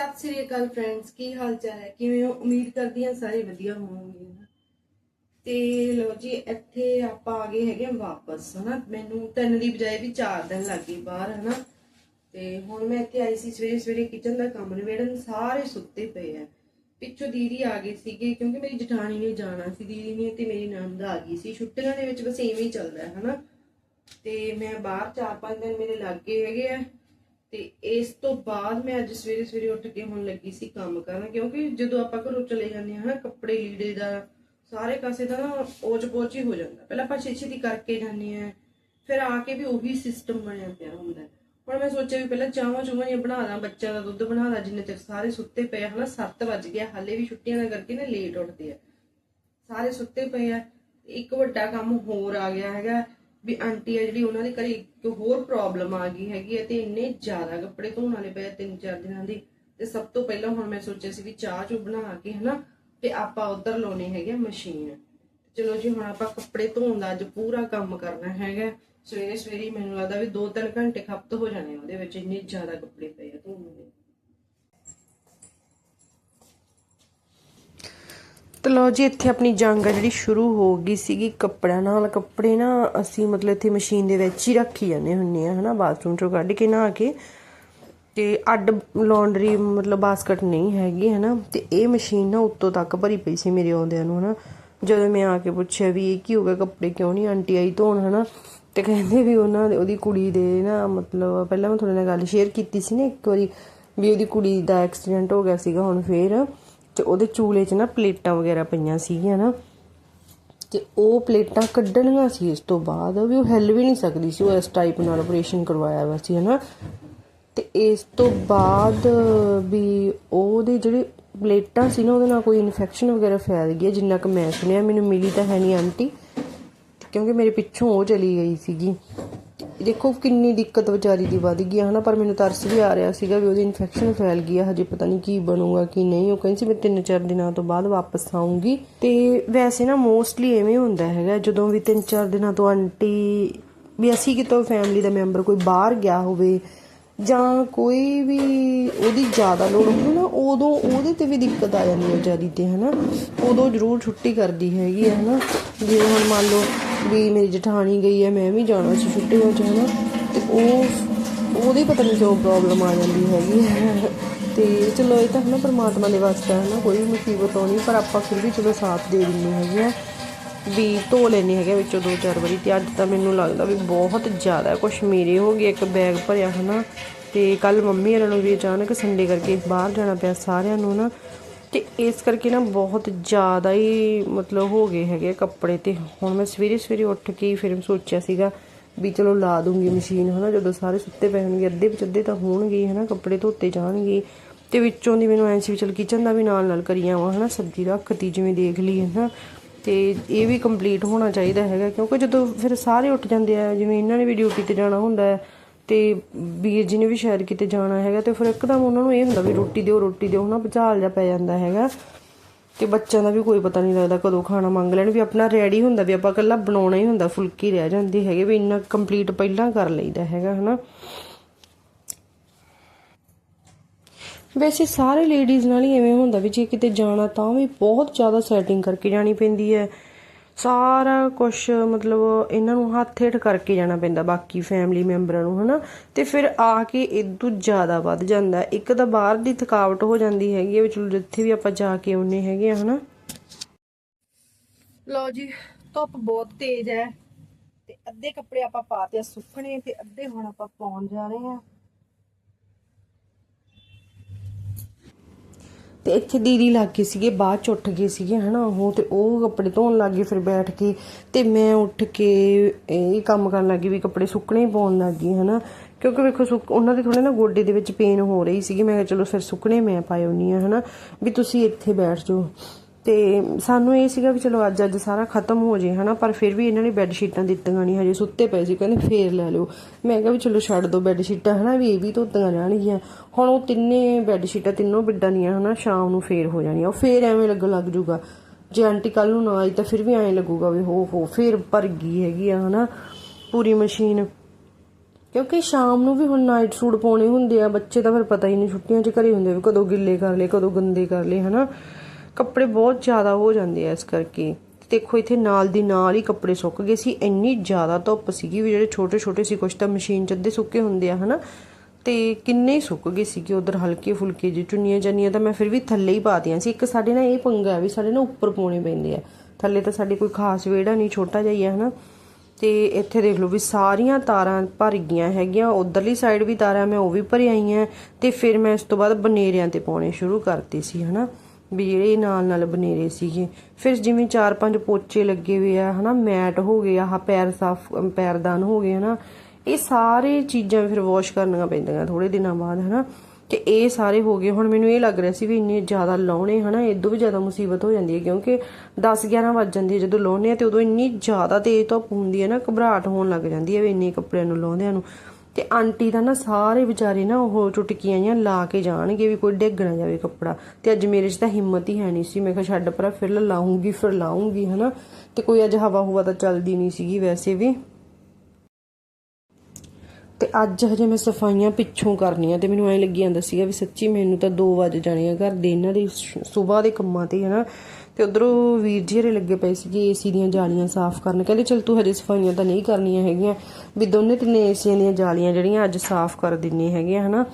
ਸਤਿ ਸ੍ਰੀ ਅਕਾਲ friends ਕੀ ਹਾਲ ਚਾਲ ਹੈ? ਕਿਵੇਂ ਹੋ? ਉਮੀਦ ਕਰਦੀ ਹਾਂ ਸਾਰੇ ਵਧੀਆ ਹੋਵੋਗੇ ਤੇ ਲੋ ਜੀ, ਇੱਥੇ ਆਪਾਂ ਆ ਗਏ ਹੈਗੇ ਵਾਪਸ, ਹਨਾ? ਮੈਨੂੰ ਤਿੰਨ ਦੀ ਬਜਾਏ ਵੀ 4 ਦਿਨ ਲੱਗ ਗਏ ਬਾਹਰ, ਹਨਾ? ਤੇ ਹੁਣ ਮੈਂ ਇੱਥੇ ਆਈ ਸੀ ਸਵੇਰੇ ਸਵੇਰੇ ਕਿਚਨ ਦਾ ਕੰਮ ਨਿਬੇੜਨ, ਸਾਰੇ ਸੁੱਤੇ ਪਏ ਆ। ਪਿੱਛੋਂ ਦੀਦੀ ਆ ਗਏ ਸੀਗੇ, ਕਿਉਂਕਿ ਮੇਰੀ ਜਠਾਣੀ ਨੇ ਜਾਣਾ ਸੀ ਦੀਦੀ ਨੇ ਤੇ ਮੇਰੀ ਨੰਦ ਆ ਗਈ ਸੀ। ਛੁੱਟੀਆਂ ਦੇ ਵਿੱਚ ਬਸ ਐਵੇਂ ਹੀ ਚੱਲਦਾ ਹੈ, ਹਨਾ? ਤੇ ਮੈਂ ਬਾਹਰ 4-5 ਦਿਨ ਮੇਰੇ ਲੱਗ ਗਏ ਹੈਗੇ ਆ। ਤੇ ਇਸ ਤੋਂ ਬਾਅਦ ਮੈਂ ਅੱਜ ਸਵੇਰੇ ਸਵੇਰੇ ਉੱਠ ਕੇ ਹੁਣ ਲੱਗੀ ਸੀ ਕੰਮ ਕਰਨ, ਕਿਉਂਕਿ ਜਦੋਂ ਆਪਾਂ ਘਰੋਂ ਚਲੇ ਜਾਂਦੇ ਹਾਂ ਕੱਪੜੇ ਲੀੜੇ ਦਾ ਸਾਰੇ ਕਾਸੇ ਦਾ ਨਾ ਓਚ ਪੋਚ ਹੀ ਹੋ ਜਾਂਦਾ। ਪਹਿਲਾਂ ਆਪਾਂ ਛੇਤੀ ਛੇਤੀ ਕਰਕੇ ਜਾਂਦੇ ਆ ਫਿਰ ਆ ਕੇ ਵੀ ਉਹੀ ਸਿਸਟਮ ਬਣਿਆ ਪਿਆ ਹੁੰਦਾ। ਹੁਣ ਮੈਂ ਸੋਚਿਆ ਵੀ ਪਹਿਲਾਂ ਚਾਹਾਂ ਚੂਹਾਂ ਜਿਹੀਆਂ ਬਣਾ ਦਾਂ, ਬੱਚਿਆਂ ਦਾ ਦੁੱਧ ਬਣਾ ਦਾਂ, ਜਿੰਨੇ ਚਿਰ ਸਾਰੇ ਸੁੱਤੇ ਪਏ ਆ, ਹਨਾ 7 ਵੱਜ ਗਿਆ ਹਾਲੇ ਵੀ ਛੁੱਟੀਆਂ ਦਾ ਕਰਕੇ ਨਾ ਲੇਟ ਉੱਠਦੇ ਆ। ਸਾਰੇ ਸੁੱਤੇ ਪਏ ਆ, ਇੱਕ ਵੱਡਾ ਕੰਮ ਹੋਰ ਆ ਗਿਆ ਹੈਗਾ ਵੀ ਆਂਟੀ ਆ ਜਿਹੜੀ ਉਹਨਾਂ ਦੇ ਘਰੇ ਇੱਕ ਹੋਰ ਪ੍ਰੋਬਲਮ ਆ ਗਈ ਹੈਗੀ ਹੈ ਤੇ ਇੰਨੇ ਜ਼ਿਆਦਾ ਕੱਪੜੇ ਧੋਣ ਵਾਲੇ ਪਏ ਤਿੰਨ ਚਾਰ ਦਿਨਾਂ ਦੀ। ਤੇ ਸਭ ਤੋਂ ਪਹਿਲਾਂ ਹੁਣ ਮੈਂ ਸੋਚਿਆ ਸੀ ਵੀ ਚਾਹ ਚੂ ਬਣਾ ਕੇ ਹਨਾ, ਤੇ ਆਪਾਂ ਉਧਰ ਲਾਉਣੇ ਹੈਗੇ ਆ ਮਸ਼ੀਨ ਚਲੋ ਜੀ, ਹੁਣ ਆਪਾਂ ਕੱਪੜੇ ਧੋਣ ਦਾ ਅੱਜ ਪੂਰਾ ਕੰਮ ਕਰਨਾ ਹੈਗਾ। ਸਵੇਰੇ ਸਵੇਰੇ ਮੈਨੂੰ ਲੱਗਦਾ ਵੀ 2-3 ਘੰਟੇ ਖਪਤ ਹੋ ਜਾਣੇ ਉਹਦੇ ਵਿੱਚ, ਇੰਨੇ ਜ਼ਿਆਦਾ ਕੱਪੜੇ ਪਏ ਆ ਧੋਣ ਦੇ ਤੇ ਲੋ ਜੀ, ਇੱਥੇ ਆਪਣੀ ਜੰਗ ਆ ਜਿਹੜੀ ਸ਼ੁਰੂ ਹੋ ਗਈ ਸੀਗੀ। ਕੱਪੜਿਆਂ ਨਾਲ ਕੱਪੜੇ ਨਾ ਅਸੀਂ ਮਤਲਬ ਇੱਥੇ ਮਸ਼ੀਨ ਦੇ ਵਿੱਚ ਹੀ ਰੱਖੀ ਜਾਂਦੇ ਹੁੰਨੇ ਆ, ਹਨਾ ਬਾਥਰੂਮ ਚੋਂ ਕੱਢ ਕੇ ਨਹਾ ਕੇ। ਤੇ ਅੱਡ ਲੌਂਡਰੀ ਮਤਲਬ ਬਾਸਕਟ ਨਹੀਂ ਹੈਗੀ, ਹਨਾ। ਤੇ ਇਹ ਮਸ਼ੀਨ ਨਾ ਉੱਤੋਂ ਤੱਕ ਭਰੀ ਪਈ ਸੀ ਮੇਰੇ ਆਉਂਦਿਆਂ ਨੂੰ, ਹਨਾ। ਜਦੋਂ ਮੈਂ ਆ ਕੇ ਪੁੱਛਿਆ ਵੀ ਇਹ ਕੀ ਹੋ ਗਿਆ, ਕੱਪੜੇ ਕਿਉਂ ਨਹੀਂ ਆਂਟੀ ਆਈ ਧੋਣ, ਹਨਾ। ਤੇ ਕਹਿੰਦੇ ਵੀ ਉਹਨਾਂ ਦੇ, ਉਹਦੀ ਕੁੜੀ ਦੇ ਨਾ ਮਤਲਬ ਪਹਿਲਾਂ ਮੈਂ ਤੁਹਾਡੇ ਨਾਲ ਗੱਲ ਸ਼ੇਅਰ ਕੀਤੀ ਸੀ ਨਾ ਇੱਕ ਵਾਰੀ, ਵੀ ਉਹਦੀ ਕੁੜੀ ਦਾ ਐਕਸੀਡੈਂਟ ਹੋ ਗਿਆ ਸੀਗਾ ਹੁਣ ਫੇਰ। ਤੇ ਉਹਦੇ ਚੂਲੇ 'ਚ ਨਾ ਪਲੇਟਾਂ ਵਗੈਰਾ ਪਈਆਂ ਸੀਗੀਆਂ ਨਾ, ਤੇ ਉਹ ਪਲੇਟਾਂ ਕੱਢਣੀਆਂ ਸੀ ਇਸ ਤੋਂ ਬਾਅਦ ਵੀ ਉਹ ਹਿੱਲ ਵੀ ਨਹੀਂ ਸਕਦੀ ਸੀ, ਉਹ ਇਸ ਟਾਈਪ ਨਾਲ ਆਪਰੇਸ਼ਨ ਕਰਵਾਇਆ ਵਾ ਸੀ, ਹਨਾ। ਤੇ ਇਸ ਤੋਂ ਬਾਅਦ ਵੀ ਉਹਦੇ ਜਿਹੜੇ ਪਲੇਟਾਂ ਸੀ ਨਾ, ਉਹਦੇ ਨਾਲ ਕੋਈ ਇਨਫੈਕਸ਼ਨ ਵਗੈਰਾ ਫੈਲ ਗਈ ਜਿੰਨਾ ਕਿ ਮੈਂ ਸੁਣਿਆ, ਮੈਨੂੰ ਮਿਲੀ ਤਾਂ ਹੈ ਨਹੀਂ ਆਂਟੀ, ਕਿਉਂਕਿ ਮੇਰੇ ਪਿੱਛੋਂ ਉਹ ਚਲੀ ਗਈ ਸੀਗੀ। ਦੇਖੋ ਕਿੰਨੀ ਦਿੱਕਤ ਵਿਚਾਰੀ ਦੀ ਵੱਧ ਗਈ ਆ, ਹਨਾ, ਪਰ ਮੈਨੂੰ ਤਰਸ ਵੀ ਆ ਰਿਹਾ ਸੀਗਾ ਵੀ ਉਹਦੀ ਇਨਫੈਕਸ਼ਨ ਫੈਲ ਗਈ ਆ, ਹਜੇ ਪਤਾ ਨਹੀਂ ਕੀ ਬਣੂਗਾ, ਕੀ ਨਹੀਂ। ਉਹ ਕਹਿੰਦੀ ਸੀ, ਮੈਂ ਤਿੰਨ ਚਾਰ ਦਿਨਾਂ ਤੋਂ ਬਾਅਦ ਵਾਪਸ ਆਉਂਗੀ ਤੇ ਵੈਸੇ ਨਾ ਮੋਸਟਲੀ ਐਵੇਂ ਹੁੰਦਾ ਹੈਗਾ, ਜਦੋਂ ਵੀ ਤਿੰਨ ਚਾਰ ਦਿਨਾਂ ਤੋਂ ਆਂਟੀ ਵੀ ਅਸੀਂ ਕਿਤੋਂ ਫੈਮਿਲੀ ਦਾ ਮੈਂਬਰ ਕੋਈ ਬਾਹਰ ਗਿਆ ਹੋਵੇ ਜਾਂ ਕੋਈ ਵੀ ਉਹਦੀ ਜ਼ਿਆਦਾ ਲੋੜ ਹੋਵੇ ਨਾ, ਉਦੋਂ ਉਹਦੇ ਤੇ ਵੀ ਦਿੱਕਤ ਆ ਜਾਂਦੀ ਹੈ ਵਿਚਾਰੀ ਤੇ, ਹਨਾ। ਉਦੋਂ ਜ਼ਰੂਰ ਛੁੱਟੀ ਕਰਦੀ ਹੈਗੀ ਹੈ, ਹਨਾ। ਜਿਵੇਂ ਹੁਣ ਮੰਨ ਲਓ ਵੀ ਮੇਰੀ ਜਠਾਣੀ ਗਈ ਹੈ, ਮੈਂ ਵੀ ਜਾਣਾ ਸੀ ਛੁੱਟੀਆਂ 'ਚ ਹਨਾ ਤੇ ਉਹ ਉਹਦੀ ਪਤਾ ਨਹੀਂ ਕਿਉਂ ਪ੍ਰੋਬਲਮ ਆ ਜਾਂਦੀ ਹੈਗੀ ਹੈ। ਤੇ ਚਲੋ ਇਹ ਤਾਂ ਹਨਾ ਪਰਮਾਤਮਾ ਦੇ ਵਾਸਤੇ ਹੈ ਨਾ ਕੋਈ ਵੀ ਮੁਸੀਬਤ ਆਉਣੀ, ਪਰ ਆਪਾਂ ਫਿਰ ਵੀ ਚਲੋ ਸਾਥ ਦੇ ਦਿੰਦੇ ਹੈਗੇ ਆ ਵੀ ਧੋ ਲੈਣੇ ਹੈਗੇ ਵਿੱਚੋਂ ਦੋ ਚਾਰ ਵਾਰੀ ਤੇ ਅੱਜ ਤਾਂ ਮੈਨੂੰ ਲੱਗਦਾ ਵੀ ਬਹੁਤ ਜ਼ਿਆਦਾ ਕੁਝ ਮੇਰੇ ਹੋ ਗਏ ਇੱਕ ਬੈਗ ਭਰਿਆ ਹਨਾ। ਤੇ ਕੱਲ ਮੰਮੀ ਇਹਨਾਂ ਨੂੰ ਵੀ ਅਚਾਨਕ ਸੰਡੇ ਕਰਕੇ ਬਾਹਰ ਜਾਣਾ ਪਿਆ ਸਾਰਿਆਂ ਨੂੰ ਨਾ। ਤੇ ਇਸ ਕਰਕੇ ਨਾ ਬਹੁਤ ਜ਼ਿਆਦਾ ਹੀ ਮਤਲਬ ਹੋ ਗਏ ਹੈਗੇ ਕੱਪੜੇ ਤੇ। ਹੁਣ ਮੈਂ ਸਵੇਰੇ ਸਵੇਰੇ ਉੱਠ ਕੇ ਫਿਰ ਸੋਚਿਆ ਸੀਗਾ ਵੀ ਚਲੋ ਲਾ ਦੂੰਗੀ ਮਸ਼ੀਨ, ਹਨਾ? ਜਦੋਂ ਸਾਰੇ ਸੁੱਤੇ ਪਏ ਹੋਣਗੇ, ਅੱਧੇ ਵਿੱਚ ਅੱਧੇ ਤਾਂ ਹੋਣਗੇ ਹੀ, ਹਨਾ? ਕੱਪੜੇ ਧੋਤੇ ਜਾਣਗੇ। ਤੇ ਵਿੱਚੋਂ ਦੀ ਮੈਨੂੰ ਐਂ ਸੀ ਵੀ ਚਲ ਕਿਚਨ ਦਾ ਵੀ ਨਾਲ ਨਾਲ ਕਰੀ ਆਵਾਂ, ਹਨਾ? ਸਬਜ਼ੀ ਰੱਖਤੀ ਜਿਵੇਂ ਦੇਖ ਲਈ, ਹਨਾ? ਤੇ ਇਹ ਵੀ ਕੰਪਲੀਟ ਹੋਣਾ ਚਾਹੀਦਾ ਹੈਗਾ, ਕਿਉਂਕਿ ਜਦੋਂ ਫਿਰ ਸਾਰੇ ਉੱਠ ਜਾਂਦੇ ਆ, ਜਿਵੇਂ ਇਹਨਾਂ ਨੇ ਵੀ ਡਿਊਟੀ ਤੇ ਜਾਣਾ ਹੁੰਦਾ ਹੈ ਤੇ ਵੀਰ ਜੀ ਨੇ ਵੀ ਸ਼ਾਇਦ ਕਿਤੇ ਜਾਣਾ ਹੈਗਾ ਤੇ ਫਿਰ ਇੱਕਦਮ ਉਹਨਾਂ ਨੂੰ ਇਹ ਹੁੰਦਾ ਵੀ ਰੋਟੀ ਦਿਓ ਰੋਟੀ ਦਿਓ, ਹਨਾ ਭਚਾਲ ਜਾ ਪੈ ਜਾਂਦਾ ਹੈਗਾ। ਤੇ ਬੱਚਿਆਂ ਦਾ ਵੀ ਕੋਈ ਪਤਾ ਨਹੀਂ ਲੱਗਦਾ ਕਦੋਂ ਖਾਣਾ ਮੰਗ ਲੈਣ, ਵੀ ਆਪਣਾ ਰੈਡੀ ਹੁੰਦਾ, ਵੀ ਆਪਾਂ ਇਕੱਲਾ ਬਣਾਉਣਾ ਹੀ ਹੁੰਦਾ, ਫੁਲਕੀ ਰਹਿ ਜਾਂਦੀ ਹੈਗੇ ਵੀ ਇੰਨਾ ਕੰਪਲੀਟ ਪਹਿਲਾਂ ਕਰ ਲਈਦਾ ਹੈਗਾ, ਹਨਾ। ਵੈਸੇ ਸਾਰੇ ਲੇਡੀਜ਼ ਨਾਲ ਹੀ ਐਵੇਂ ਹੁੰਦਾ ਵੀ ਜੇ ਕਿਤੇ ਜਾਣਾ ਤਾਂ ਵੀ ਬਹੁਤ ਜ਼ਿਆਦਾ ਸੈਟਿੰਗ ਕਰਕੇ ਜਾਣੀ ਪੈਂਦੀ ਹੈ। ਸਾਰਾ ਕੁਝ ਮਤਲਬ ਇਹਨਾਂ ਨੂੰ ਹੱਥ ਹੇਠ ਕਰਕੇ ਜਾਣਾ ਪੈਂਦਾ, ਬਾਕੀ ਫੈਮਿਲੀ ਮੈਂਬਰਾਂ ਨੂੰ, ਹਨਾ? ਤੇ ਫਿਰ ਆ ਕੇ ਇਦੋਂ ਜ਼ਿਆਦਾ ਵੱਧ ਜਾਂਦਾ ਇੱਕ ਤਾਂ ਬਾਹਰ ਦੀ ਥਕਾਵਟ ਹੋ ਜਾਂਦੀ ਹੈਗੀ ਹੈ, ਵੀ ਚਲੋ ਜਿੱਥੇ ਵੀ ਆਪਾਂ ਜਾ ਕੇ ਆਉਨੇ ਹੈਗੇ ਆ ਹਨਾ? ਲਓ ਜੀ, ਧੁੱਪ ਬਹੁਤ ਤੇਜ਼ ਹੈ ਤੇ ਅੱਧੇ ਕੱਪੜੇ ਆਪਾਂ ਪਾਤੇ ਆ ਸੁੱਕਣੇ ਤੇ ਅੱਧੇ ਹੁਣ ਆਪਾਂ ਪਾਉਣ ਜਾ ਰਹੇ ਆ ਤੇ ਇੱਥੇ ਦੀਦੀ ਲੱਗ ਗਏ ਸੀਗੇ, ਬਾਅਦ ਚ ਉੱਠ ਗਏ ਸੀਗੇ, ਹਨਾ, ਉਹ ਤੇ ਉਹ ਕੱਪੜੇ ਧੋਣ ਲੱਗ ਗਏ, ਫਿਰ ਬੈਠ ਕੇ ਤੇ ਮੈਂ ਉੱਠ ਕੇ ਇਹ ਕੰਮ ਕਰਨ ਲੱਗੀ ਵੀ ਕੱਪੜੇ ਸੁੱਕਣੇ ਪਾਉਣ ਲੱਗ ਗਈ, ਹਨਾ। ਕਿਉਂਕਿ ਵੇਖੋ, ਸੁੱਕ, ਉਹਨਾਂ ਦੇ ਥੋੜੇ ਨਾ ਗੋਡੇ ਦੇ ਵਿੱਚ ਪੇਨ ਹੋ ਰਹੀ ਸੀਗੀ, ਮੈਂ ਕਿਹਾ ਚਲੋ ਫਿਰ ਸੁੱਕਣੇ ਮੈਂ ਪਾਏ ਹੁੰਨੀ ਆ ਹਨਾ। ਵੀ ਤੁਸੀਂ ਇੱਥੇ ਬੈਠ ਜਾਓ। ਤੇ ਸਾਨੂੰ ਇਹ ਸੀਗਾ ਵੀ ਚਲੋ ਅੱਜ ਅੱਜ ਸਾਰਾ ਖਤਮ ਹੋ ਜੇ, ਹਨਾ? ਪਰ ਫਿਰ ਵੀ ਇਹਨਾਂ ਨੇ ਬੈੱਡ ਸ਼ੀਟਾਂ ਦਿੱਤੀਆਂ ਨਹੀਂ, ਹਜੇ ਸੁੱਤੇ ਪਏ ਸੀ, ਕਹਿੰਦੇ ਫੇਰ ਲੈ ਲਿਓ। ਮੈਂ ਕਿਹਾ ਵੀ ਚਲੋ ਛੱਡ ਦੋ ਬੈੱਡ ਸ਼ੀਟਾਂ ਹਨਾ? ਵੀ ਇਹ ਵੀ ਧੋਤੀਆਂ ਜਾਣਗੀਆਂ ਹੁਣ ਉਹ ਤਿੰਨੇ ਬੈੱਡ ਸ਼ੀਟਾਂ ਤਿੰਨੋਂ ਬਿੱਡਾਂ ਦੀਆਂ, ਹਨਾ, ਸ਼ਾਮ ਨੂੰ ਫੇਰ ਹੋ ਜਾਣੀਆਂ। ਉਹ ਫੇਰ ਐਵੇਂ ਲੱਗਣ ਲੱਗ ਜੂਗਾ। ਜੇ ਆਂਟੀ ਕੱਲ ਨੂੰ ਨਾ ਆਈ ਤਾਂ ਫਿਰ ਵੀ ਐਂ ਲੱਗੂਗਾ ਵੀ ਹੋ ਹੋ, ਫੇਰ ਭਰ ਗਈ ਹੈਗੀ ਆ, ਹਨਾ? ਪੂਰੀ ਮਸ਼ੀਨ। ਕਿਉਂਕਿ ਸ਼ਾਮ ਨੂੰ ਵੀ ਹੁਣ ਨਾਈਟ ਸੂਟ ਪਾਉਣੇ ਹੁੰਦੇ ਆ, ਬੱਚੇ ਤਾਂ ਫਿਰ ਪਤਾ ਹੀ ਨਹੀਂ ਛੁੱਟੀਆਂ 'ਚ ਘਰੇ ਹੁੰਦੇ ਵੀ ਕਦੋਂ ਗਿੱਲੇ ਕਰ ਲਏ, ਕਦੋਂ ਗੰਦੇ ਕਰ ਲਏ, ਹਨਾ? ਕੱਪੜੇ ਬਹੁਤ ਜ਼ਿਆਦਾ ਹੋ ਜਾਂਦੇ ਆ ਇਸ ਕਰਕੇ। ਦੇਖੋ, ਇੱਥੇ ਨਾਲ ਦੀ ਨਾਲ ਹੀ ਕੱਪੜੇ ਸੁੱਕ ਗਏ ਸੀ। ਇੰਨੀ ਜ਼ਿਆਦਾ ਧੁੱਪ ਸੀਗੀ ਵੀ ਜਿਹੜੇ ਛੋਟੇ ਛੋਟੇ ਸੀ, ਕੁਛ ਤਾਂ ਮਸ਼ੀਨ 'ਚ ਅੱਧੇ ਸੁੱਕੇ ਹੁੰਦੇ ਆ, ਹਨਾ? ਤੇ ਕਿੰਨੇ ਹੀ ਸੁੱਕ ਗਏ ਸੀਗੇ ਉਧਰ ਹਲਕੇ ਫੁਲਕੇ ਜਿਹੇ ਚੁੰਨੀਆਂ ਜਾਨੀਆਂ ਤਾਂ ਮੈਂ ਫਿਰ ਵੀ ਥੱਲੇ ਹੀ ਪਾਤੀਆਂ ਸੀ। ਇੱਕ ਸਾਡੇ ਨਾਲ ਇਹ ਪੰਗਾ ਵੀ ਸਾਡੇ ਨਾਲ ਉੱਪਰ ਪਾਉਣੇ ਪੈਂਦੇ ਆ। ਥੱਲੇ ਤਾਂ ਸਾਡੀ ਕੋਈ ਖਾਸ ਵਿਹੜਾ ਨਹੀਂ, ਛੋਟਾ ਜਿਹਾ ਹੀ ਆ, ਹਨਾ? ਤੇ ਇੱਥੇ ਦੇਖ ਲਓ ਵੀ ਸਾਰੀਆਂ ਤਾਰਾਂ ਭਰ ਗਈਆਂ ਹੈਗੀਆਂ। ਉਧਰਲੀ ਸਾਈਡ ਵੀ ਤਾਰਾਂ ਮੈਂ ਉਹ ਵੀ ਭਰ ਆਈਆਂ। ਤੇ ਫਿਰ ਮੈਂ ਇਸ ਤੋਂ ਬਾਅਦ ਬਨੇਰਿਆਂ ਤੇ ਪਾਉਣੇ ਸ਼ੁਰੂ ਕਰਤੀ ਸੀ, ਹਨਾ? ਵੀ ਜਿਹੜੇ ਨਾਲ ਨਾਲ ਬਨੇਰੇ ਸੀਗੇ। ਫਿਰ ਜਿਵੇਂ ਚਾਰ ਪੰਜ ਪੋਚੇ ਲੱਗੇ ਹੋਏ ਆ, ਹਨਾ, ਮੈਟ ਹੋ ਗਏ, ਆਹ ਪੈਰ ਸਾਫ਼ ਪੈਰਦਾਨ ਹੋ ਗਏ, ਹਨਾ। ਇਹ ਸਾਰੇ ਚੀਜ਼ਾਂ ਫਿਰ ਵਾਸ਼ ਕਰਨੀਆਂ ਪੈਂਦੀਆਂ ਥੋੜੇ ਦਿਨਾਂ ਬਾਅਦ, ਹਨਾ। ਤੇ ਇਹ ਸਾਰੇ ਹੋ ਗਏ। ਹੁਣ ਮੈਨੂੰ ਇਹ ਲੱਗ ਰਿਹਾ ਸੀ ਵੀ ਇੰਨੇ ਜ਼ਿਆਦਾ ਲਾਉਣੇ, ਹਨਾ ਇਦੋਂ ਵੀ ਜ਼ਿਆਦਾ ਮੁਸੀਬਤ ਹੋ ਜਾਂਦੀ ਹੈ, ਕਿਉਂਕਿ 10 11 ਵੱਜ ਜਾਂਦੀ ਹੈ ਜਦੋਂ ਲਾਉਨੇ ਆ ਤੇ ਉਦੋਂ ਇੰਨੀ ਜ਼ਿਆਦਾ ਤੇਜ਼ ਧੁੱਪ ਹੁੰਦੀ ਹੈ ਨਾ, ਘਬਰਾਹਟ ਹੋਣ ਲੱਗ ਜਾਂਦੀ ਹੈ ਵੀ ਇੰਨੇ ਕੱਪੜਿਆਂ ਨੂੰ ਲਾਉਂਦਿਆਂ ਨੂੰ। ਤੇ ਆਂਟੀ ਦਾ ਨਾ ਸਾਰੇ ਵਿਚਾਰੇ ਨਾ ਉਹ ਚੁਟਕੀਆਂ ਜਾਂ ਲਾ ਕੇ ਜਾਣਗੇ ਵੀ ਕੋਈ ਡਿੱਗ ਨਾ ਜਾਵੇ ਕੱਪੜਾ। ਤੇ ਅੱਜ ਮੇਰੇ 'ਚ ਤਾਂ ਹਿੰਮਤ ਹੀ ਹੈ ਨਹੀਂ ਸੀ। ਮੈਂ ਕਿਹਾ ਛੱਡ ਪਰਾਂ ਫਿਰ ਲਾਉਂਗੀ ਫਿਰ ਲਾਉਂਗੀ, ਹਨਾ। ਤੇ ਕੋਈ ਅੱਜ ਹਵਾ ਹੁਵਾ ਤਾਂ ਚੱਲਦੀ ਨਹੀਂ ਸੀਗੀ ਵੈਸੇ ਵੀ। ਤੇ ਅੱਜ ਹਜੇ ਮੈਂ ਸਫਾਈਆਂ ਪਿੱਛੋਂ ਕਰਨੀਆਂ ਤੇ ਮੈਨੂੰ ਐ ਲੱਗੀ ਜਾਂਦਾ ਸੀਗਾ ਵੀ ਸੱਚੀ ਮੈਨੂੰ ਤਾਂ 2 ਵਜ ਜਾਣੇ ਆ ਘਰ ਦੇ। ਇਹਨਾਂ ਦੇ ਸਵੇਰ ਦੇ ਕੰਮਾਂ ਤੇ ਹਨਾ। ਤੇ ਉਧਰੋਂ ਵੀਰ ਜੀ ਹਰੇ ਲੱਗੇ ਪਏ ਸੀਗੇ, ਏਸੀ ਦੀਆਂ ਜਾਲੀਆਂ ਸਾਫ਼ ਕਰਨ। ਕਹਿੰਦੇ ਚਲ ਤੂੰ ਹਜੇ ਸਫਾਈਆਂ ਤਾਂ ਨਹੀਂ ਕਰਨੀਆਂ ਹੈਗੀਆਂ। ਵੀ ਦੋਨੇ ਤਿੰਨੇ ਏਸੀਆਂ ਦੀਆਂ ਜਾਲੀਆਂ ਜਿਹੜੀਆਂ ਅੱਜ ਸਾਫ਼ ਕਰ ਦਿੰਨੇ ਹੈਗੀਆਂ ਹਨਾ।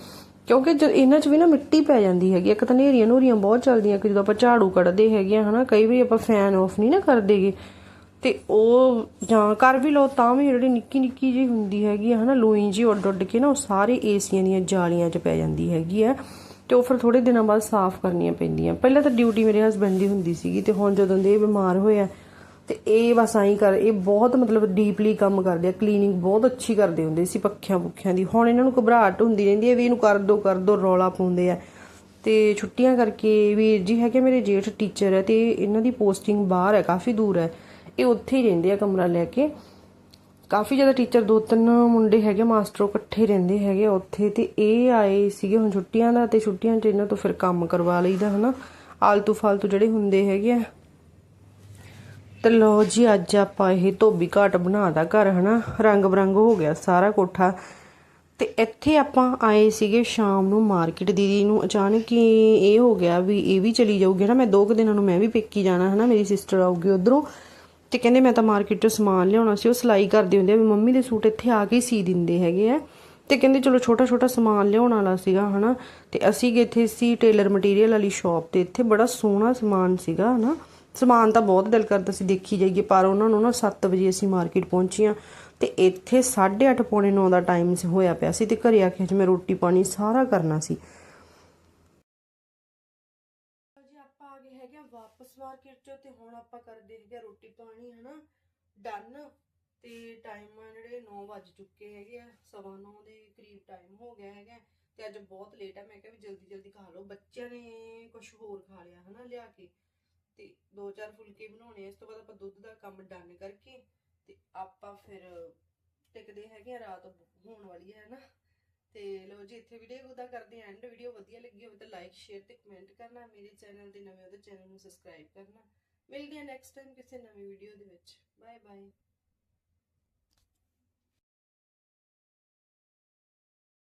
ਕਿਉਂਕਿ ਜਦ ਇਹਨਾਂ 'ਚ ਵੀ ਨਾ ਮਿੱਟੀ ਪੈ ਜਾਂਦੀ ਹੈਗੀ। ਇੱਕ ਤਾਂ ਨੇਰੀਆਂ ਨੂਰੀਆਂ ਬਹੁਤ ਚੱਲਦੀਆਂ ਕਿ ਜਦੋਂ ਆਪਾਂ ਝਾੜੂ ਕੱਢਦੇ ਹੈਗੇ ਆ ਹਨਾ, ਕਈ ਵਾਰੀ ਆਪਾਂ ਫੈਨ ਆਫ ਨਹੀਂ ਨਾ ਕਰਦੇਗੇ ਤੇ ਉਹ ਜਾਂ ਕਰ ਵੀ ਲਓ, ਤਾਂ ਵੀ ਜਿਹੜੀ ਨਿੱਕੀ ਨਿੱਕੀ ਜੀ ਹੁੰਦੀ ਹੈਗੀ ਆ, ਹਨਾ, ਲੋਈ ਜੀ ਉੱਡ ਉੱਡ ਕੇ ਨਾ, ਉਹ ਸਾਰੇ ਏਸੀਆਂ ਦੀਆਂ ਜਾਲੀਆਂ 'ਚ ਪੈ ਜਾਂਦੀ ਹੈਗੀ ਹੈ ਤੇ ਉਹ ਫਿਰ ਥੋੜੇ ਦਿਨਾਂ ਬਾਅਦ ਸਾਫ਼ ਕਰਨੀਆਂ ਪੈਂਦੀਆਂ। ਪਹਿਲਾਂ ਤਾਂ ਡਿਊਟੀ ਮੇਰੇ ਹਸਬੰਡ ਦੀ ਹੁੰਦੀ ਸੀਗੀ ਤੇ ਹੁਣ ਜਦੋਂ ਦੇ ਇਹ ਬਿਮਾਰ ਹੋਇਆ, ਤੇ ਇਹ ਬਸ ਆਈ ਕਰ, ਇਹ ਬਹੁਤ ਮਤਲਬ ਡੀਪਲੀ ਕੰਮ ਕਰਦੇ ਆ ਕਲੀਨਿੰਗ ਬਹੁਤ ਅੱਛੀ ਕਰਦੇ ਹੁੰਦੇ ਸੀ ਪੱਖਿਆਂ ਪੁੱਖਿਆਂ ਦੀ। ਹੁਣ ਇਹਨਾਂ ਨੂੰ ਘਬਰਾਹਟ ਹੁੰਦੀ ਰਹਿੰਦੀ ਹੈ ਵੀ ਇਹਨੂੰ ਕਰ ਦੋ ਕਰ ਦੋ, ਰੌਲਾ ਪਾਉਂਦੇ ਆ। ਤੇ ਛੁੱਟੀਆਂ ਕਰਕੇ ਵੀਰ ਜੀ ਹੈਗੇ ਮੇਰੇ ਜੇਠ ਟੀਚਰ ਹੈ ਤੇ ਇਹਨਾਂ ਦੀ ਪੋਸਟਿੰਗ ਬਾਹਰ ਹੈ ਕਾਫੀ ਦੂਰ ਹੈ ਇਹ ਉੱਥੇ ਹੀ ਰਹਿੰਦੇ ਆ ਕਮਰਾ ਲੈ ਕੇ। ਕਾਫੀ ਜ਼ਿਆਦਾ ਟੀਚਰ ਦੋ ਤਿੰਨ ਮੁੰਡੇ ਹੈਗੇ, ਮਾਸਟਰ ਇਕੱਠੇ ਰਹਿੰਦੇ ਹੈਗੇ ਆ ਉੱਥੇ ਤੇ ਇਹ ਆਏ ਸੀਗੇ ਹੁਣ ਛੁੱਟੀਆਂ ਦਾ ਤੇ ਛੁੱਟੀਆਂ 'ਚ ਇਹਨਾਂ ਤੋਂ ਫਿਰ ਕੰਮ ਕਰਵਾ ਲਈਦਾ ਹਨਾ। ਆਲਤੂ ਫਾਲਤੂ ਜਿਹੜੇ ਹੁੰਦੇ ਹੈਗੇ ਆ। ਤੇ ਲੋ ਜੀ, ਅੱਜ ਆਪਾਂ ਇਹ ਧੋਬੀ ਘਾਟ ਬਣਾਦਾ ਘਰ ਹਨਾ। ਰੰਗ ਬਰੰਗ ਹੋ ਗਿਆ ਸਾਰਾ ਕੋਠਾ। ਤੇ ਇੱਥੇ ਆਪਾਂ ਆਏ ਸੀਗੇ ਸ਼ਾਮ ਨੂੰ ਮਾਰਕੀਟ। ਦੀਦੀ ਨੂੰ ਅਚਾਨਕ ਹੀ ਇਹ ਹੋ ਗਿਆ ਵੀ ਇਹ ਵੀ ਚਲੀ ਜਾਊਗੀ ਹਨਾ। ਮੈਂ ਦੋ ਕੁ ਦਿਨਾਂ ਨੂੰ ਮੈਂ ਵੀ ਪੇਕੀ ਜਾਣਾ ਹਨਾ, ਮੇਰੀ ਸਿਸਟਰ ਆਊਗੀ ਉਧਰੋਂ। ਤੇ ਕਹਿੰਦੇ ਮੈਂ ਤਾਂ ਮਾਰਕੀਟ ਤੋਂ ਸਮਾਨ ਲਿਆਉਣਾ ਸੀ, ਉਹ ਸਿਲਾਈ ਕਰਦੇ ਹੁੰਦੇ ਆ, ਵੀ ਮੰਮੀ ਦੇ ਸੂਟ ਇੱਥੇ ਆ ਕੇ ਹੀ ਸੀ ਦਿੰਦੇ ਹੈਗੇ ਆ। ਤੇ ਕਹਿੰਦੇ ਚਲੋ ਛੋਟਾ ਛੋਟਾ ਸਮਾਨ ਲਿਆਉਣ ਵਾਲਾ ਸੀਗਾ, ਹਨਾ। ਤੇ ਅਸੀਂ ਗਏ ਇੱਥੇ ਸੀ ਟੇਲਰ ਮਟੀਰੀਅਲ ਵਾਲੀ ਸ਼ਾਪ ਤੇ, ਇੱਥੇ ਬੜਾ ਸੋਹਣਾ ਸਮਾਨ ਸੀਗਾ, ਹਨਾ। ਸਮਾਨ ਤਾਂ ਬਹੁਤ ਦਿਲ ਕਰਦਾ ਸੀ ਦੇਖੀ ਜਾਈਏ, ਪਰ ਉਹਨਾਂ ਨੂੰ ਨਾ 7 ਵਜੇ ਅਸੀਂ ਮਾਰਕੀਟ ਪਹੁੰਚੀਆਂ ਤੇ ਇੱਥੇ 8:30 ਪੌਣੇ 9 ਦਾ ਟਾਈਮ ਹੋਇਆ ਪਿਆ ਸੀ ਤੇ ਘਰੇ ਆ ਕੇ ਅੱਜ ਮੈਂ ਰੋਟੀ ਪਾਣੀ ਸਾਰਾ ਕਰਨਾ ਸੀ ਜੀ ਆਪਾਂ ਆ ਗਏ ਹੈਗੇ ਆ ਵਾਪਸ ਤੇ ਹੁਣ ਆਪਾਂ ਕਰਦੇ ਹੈਗੇ ਰੋਟੀ ਪਾਣੀ, ਹਨਾ? ਡਨ ਤੇ ਟਾਈਮ ਜਿਹੜੇ 9 ਵੱਜ ਚੁੱਕੇ ਹੈਗੇ ਆ, ਸਵਾ 9 ਦੇ ਕਰੀਬ ਟਾਈਮ ਹੋ ਗਿਆ ਹੈਗਾ ਤੇ ਅੱਜ ਬਹੁਤ ਲੇਟ ਆ। ਮੈਂ ਕਿਹਾ ਵੀ ਜਲਦੀ ਜਲਦੀ ਖਾ ਲਓ। ਬੱਚਿਆਂ ਨੇ ਕੁਝ ਹੋਰ ਖਾ ਲਿਆ, ਹਨਾ, ਲਿਆ ਕੇ। ਤੇ ਦੋ ਚਾਰ ਫੁਲਕੇ ਬਣਾਉਣੇ ਇਸ ਤੋਂ ਬਾਅਦ ਆਪਾਂ ਦੁੱਧ ਦਾ ਕੰਮ ਡਨ ਕਰਕੇ ਤੇ ਆਪਾਂ ਫਿਰ ਟਿਕਦੇ ਹੈਗੇ ਆ ਰਾਤ ਹੋਣ ਵਾਲੀ ਹੈ ਨਾ ਤੇ ਲੋ ਜੀ, ਇੱਥੇ ਵੀਡੀਓ ਦਾ ਕਰਦੇ ਐਂਡ ਵੀਡੀਓ ਵਧੀਆ ਲੱਗੀ ਹੋਵੇ ਤਾਂ ਲਾਈਕ ਸ਼ੇਅਰ ਤੇ ਕਮੈਂਟ ਕਰਨਾ। ਮੇਰੇ ਚੈਨਲ ਤੇ ਨਵੇਂ ਹੋ ਤਾਂ ਚੈਨਲ ਨੂੰ ਸਬਸਕ੍ਰਾਈਬ ਕਰਨਾ। ਮਿਲਦੇ ਆ ਨੈਕਸਟ ਟਾਈਮ ਕਿਸੇ ਨਵੀਂ ਵੀਡੀਓ ਦੇ ਵਿੱਚ। Bye bye